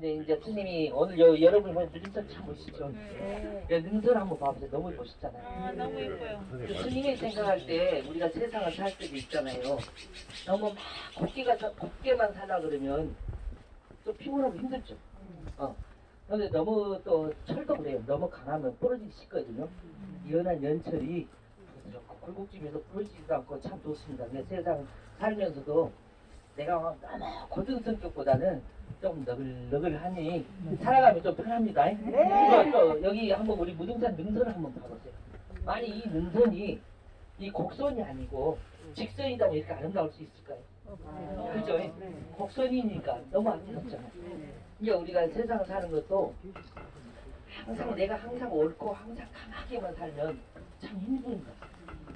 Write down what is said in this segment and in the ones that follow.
근데 이제 스님이 오늘 여, 여러분 보면 능선 참 멋있죠. 네. 예, 능선 한번 봐보세요. 너무 멋있잖아요. 아, 너무 예뻐요. 그 스님이 생각할 때 우리가 세상을 살 때도 있잖아요. 너무 막 곱게가 사- 곱게만 살라 그러면 또 피곤하고 힘들죠. 어. 근데 너무 또 철도 그래요. 너무 강하면 부러지기 쉽거든요. 연한 연철이 부드럽고 굴곡집에서 부러지지도 않고 참 좋습니다. 근데 세상 살면서도 내가 막 너무 고든 성격보다는 좀 너글너글하니 살아가면 좀 편합니다. 또, 또 여기 한번 우리 무등산 능선을 한번 봐보세요. 만약 이 능선이 이 곡선이 아니고 직선이다 보니까 아름다울 수 있을까요? 그죠? 곡선이니까 너무 아름답잖아요. 이게 우리가 세상 사는 것도 항상 내가 항상 옳고 항상 강하게만 살면 참 힘든 거야.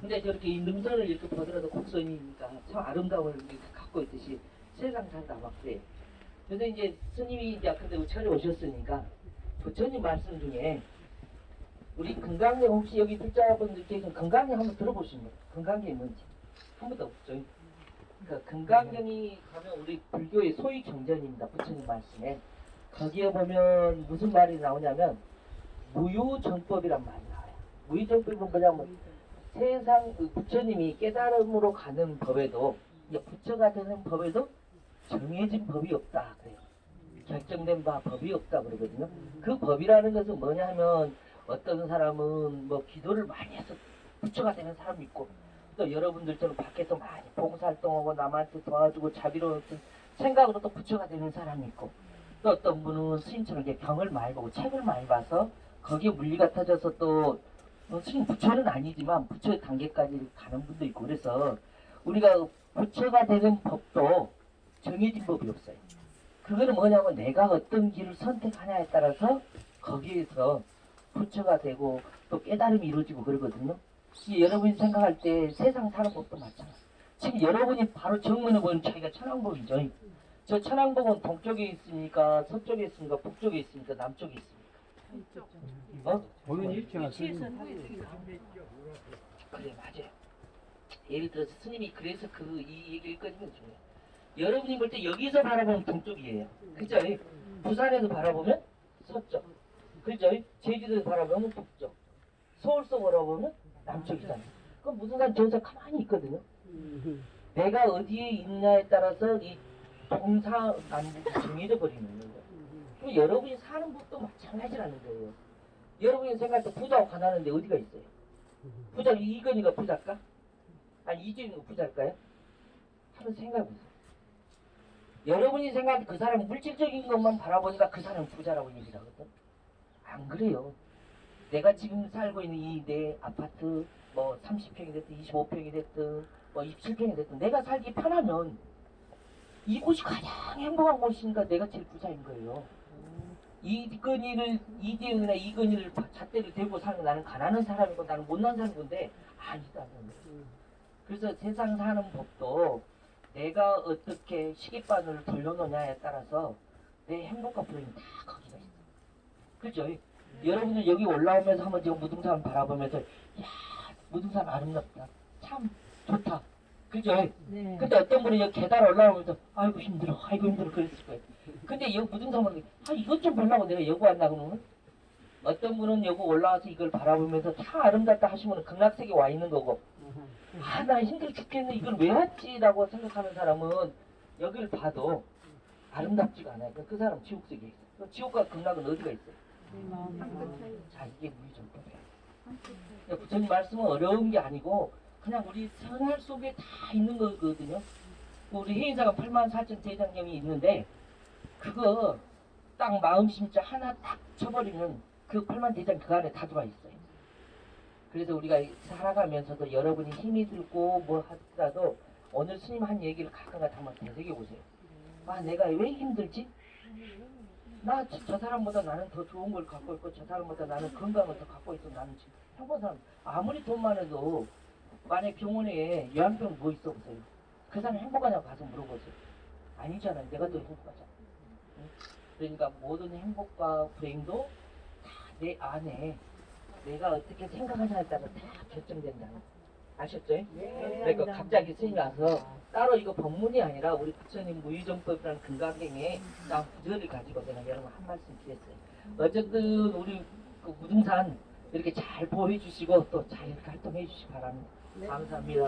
근데 저렇게 이 능선을 이렇게 보더라도 곡선이니까 참 아름다움을 이렇게 갖고 있듯이 세상 살다 막 그래. 그래서 이제 스님이 이제 근데 우천에 오셨으니까 부처님 말씀 중에 우리 건강경 혹시 여기 불자분들 계신 건강경 한번 들어보시면 건강경이 뭔지 한 번도 없죠. 그러니까 건강경이 가면 우리 불교의 소위 경전입니다. 부처님 말씀에 거기에 보면 무슨 말이 나오냐면 무유정법이란 말이 나와요. 무유정법은 뭐냐면 세상 그 부처님이 깨달음으로 가는 법에도 부처가 되는 법에도 정해진 법이 없다 그래요. 결정된 바 법이 없다 그러거든요. 그 법이라는 것은 뭐냐 하면 어떤 사람은 뭐 기도를 많이 해서 부처가 되는 사람이 있고 또 여러분들처럼 밖에서 많이 봉사활동하고 남한테 도와주고 자비로운 생각으로 또 부처가 되는 사람이 있고 또 어떤 분은 스님처럼 경을 많이 보고 책을 많이 봐서 거기에 물리 같아져서 또 어, 스님 부처는 아니지만 부처의 단계까지 가는 분도 있고 그래서 우리가 부처가 되는 법도 정해진 법이 없어요. 그거는 뭐냐면 내가 어떤 길을 선택하냐에 따라서 거기에서 부처가 되고 또 깨달음이 이루어지고 그러거든요. 이 여러분이 생각할 때 세상 사는 법도 마찬가지. 지금 여러분이 바로 정면에 보이는 자기가 천왕복이죠. 저 천왕복은 동쪽에 있습니까? 서쪽에 있습니까? 북쪽에 있습니까? 남쪽에 있습니까? 어? 보는 일체가 그래 맞아요. 예를 들어서 스님이 그래서 그 이 얘기를 꺼내면 중요해요. 여러분이 볼 때 여기서 바라보면 동쪽이에요. 그죠? 부산에서 바라보면 서쪽. 그죠? 제주도에서 바라보면 북쪽. 서울서 바라보면 남쪽이잖아요. 그럼 무슨 간 저기서 가만히 있거든요. 내가 어디에 있냐에 따라서 이 동사남북이 정해져 버리는 거예요. 그럼 여러분이 사는 법도 마찬가지라는 거예요. 여러분이 생각할 때 부자하고 가난한데 어디가 있어요? 부자 이건희가 부자일까? 아니 이준이가 부자일까요? 한번 생각해보세요. 여러분이 생각할 때그 사람은 물질적인 것만 바라보니까 그 사람은 부자라고 얘기를 하거든. 안 그래요. 내가 지금 살고 있는 이 내 아파트 뭐 30평이 됐든 25평이 됐든 뭐 27평이 됐든 내가 살기 편하면 이곳이 가장 행복한 곳이니까 내가 제일 부자인 거예요. 이건희를 이대영이나 이건희를 잣대를 대고 사는 나는 가난한 사람이고 나는 못난 사람인데 아니다는 거예요. 그래서 세상 사는 법도 내가 어떻게 시계바늘을 돌려놓냐에 따라서 내 행복과 불행이 다 거기가 있어. 그죠? 여러분들 여기 올라오면서 한번 저 무등산 바라보면서 야 무등산 아름답다. 참 좋다. 그죠? 네. 근데 어떤 분은 여기 계단 올라오면서 아이고 힘들어 아이고 힘들어 그랬을 거예요 근데 여기 무등산 보는 아 이것 좀 보려고 내가 여기 왔나 그러면 어떤 분은 여기 올라와서 이걸 바라보면서 참 아름답다 하시면 극락색에 와 있는 거고 아 나 힘들어 죽겠네. 이걸 왜 왔지라고 생각하는 사람은 여기를 봐도 아름답지가 않아요. 그 사람 지옥색에 있어 그 지옥과 극락은 어디가 있어요? 자 이게 무의정법이에요. 부처님 말씀은 어려운 게 아니고 그냥 우리 생활 속에 다 있는 거거든요. 우리 해인사가 8만 4천 대장경이 있는데 그거 딱 마음 심자 하나 딱 쳐버리면 그 8만 대장 그 안에 다 들어와 있어요. 그래서 우리가 살아가면서도 여러분이 힘이 들고 뭐 하더라도 오늘 스님 한 얘기를 가끔가다 한번 되새겨 보세요. 아 내가 왜 힘들지? 나 저 사람보다 나는 더 좋은 걸 갖고 있고 저 사람보다 나는 건강을 더 갖고 있어 나는 지금 행복한 사람 아무리 돈만 해도 만약 병원에 요양병 뭐 있어 보세요. 그 사람 행복하냐고 가서 물어보세요. 아니잖아요. 내가 더 행복하잖아. 응? 그러니까 모든 행복과 불행도 다 내 안에 내가 어떻게 생각하냐에 따라 다 결정된다. 아셨죠? 그러니까 갑자기 스님이 와서 따로 이거 법문이 아니라 우리 부처님 무유정법이라는 근간경에 난 구절을 가지고 내가 여러분 한 말씀 드렸어요. 어쨌든 우리 그 무등산 이렇게 잘 보호해 주시고 또 잘 활동해 주시기 바랍니다. 감사합니다.